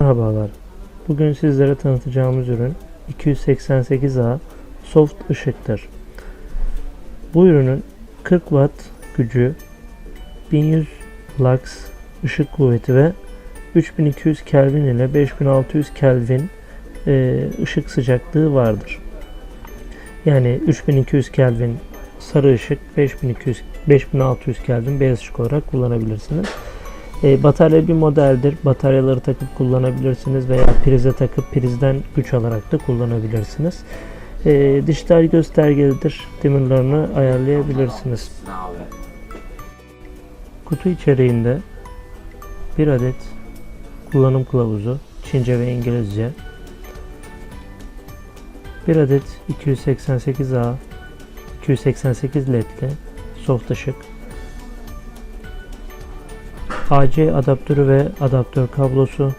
Merhabalar. Bugün sizlere tanıtacağımız ürün 288A soft ışıktır. Bu ürünün 40 watt gücü, 1100 lux ışık kuvveti ve 3200 Kelvin ile 5600 Kelvin e, ışık sıcaklığı vardır. Yani 3200 Kelvin sarı ışık, 5200 5600 Kelvin beyaz ışık olarak kullanabilirsiniz. E, batarya bir modeldir. Bataryaları takıp kullanabilirsiniz veya prize takıp prizden güç alarak da kullanabilirsiniz. E, dijital göstergelidir. Dimmerlarını ayarlayabilirsiniz. Kutu içeriğinde bir adet kullanım kılavuzu Çince ve İngilizce bir adet 288A 288 ledli soft ışık AC adaptörü ve adaptör kablosu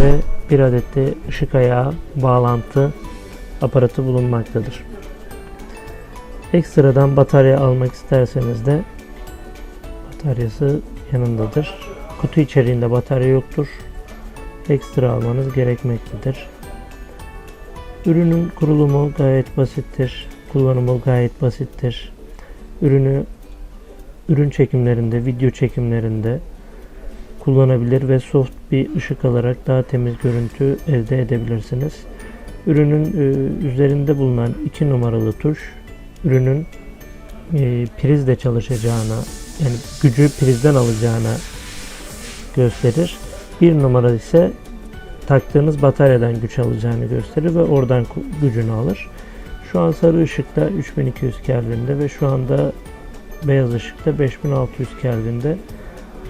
ve bir adet de ışık ayağı bağlantı aparatı bulunmaktadır. Ekstradan batarya almak isterseniz de bataryası yanındadır. Kutu içeriğinde batarya yoktur. Ekstra almanız gerekmektedir. Ürünün kurulumu gayet basittir. Kullanımı gayet basittir. Ürünü ürün çekimlerinde, video çekimlerinde kullanabilir ve soft bir ışık alarak daha temiz görüntü elde edebilirsiniz. Ürünün e, üzerinde bulunan 2 numaralı tuş ürünün e, prizle çalışacağına yani gücü prizden alacağına gösterir. Bir numara ise taktığınız bataryadan güç alacağını gösterir ve oradan gücünü alır. Şu an sarı ışıkta 3200 Kelvin'de ve şu anda beyaz ışıkta 5600 Kelvin'de.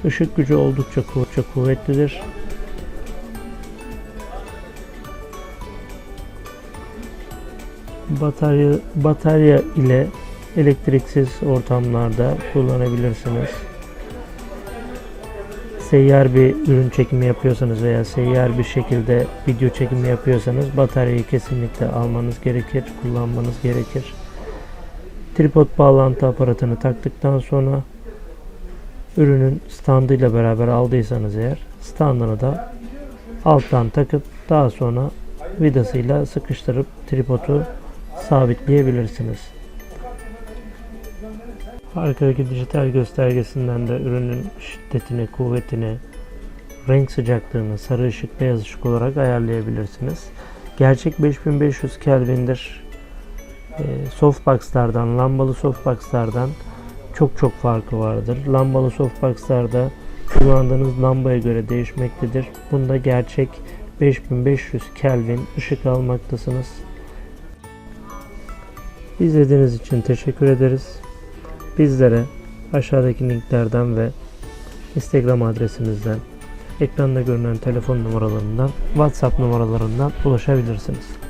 Işık gücü oldukça kuvvetli, kuvvetlidir. Batarya batarya ile elektriksiz ortamlarda kullanabilirsiniz. Seyyar bir ürün çekimi yapıyorsanız veya seyyar bir şekilde video çekimi yapıyorsanız bataryayı kesinlikle almanız gerekir, kullanmanız gerekir. Tripod bağlantı aparatını taktıktan sonra ürünün standıyla beraber aldıysanız eğer standını da alttan takıp daha sonra vidasıyla sıkıştırıp tripodu sabitleyebilirsiniz. Arkadaki dijital göstergesinden de ürünün şiddetini, kuvvetini, renk sıcaklığını sarı ışık, beyaz ışık olarak ayarlayabilirsiniz. Gerçek 5500 Kelvin'dir. E, softbox'lardan, lambalı softbox'lardan çok çok farkı vardır. Lambalı softbox'larda kullandığınız lambaya göre değişmektedir. Bunda gerçek 5500 Kelvin ışık almaktasınız. İzlediğiniz için teşekkür ederiz. Bizlere aşağıdaki linklerden ve Instagram adresimizden, ekranda görünen telefon numaralarından, WhatsApp numaralarından ulaşabilirsiniz.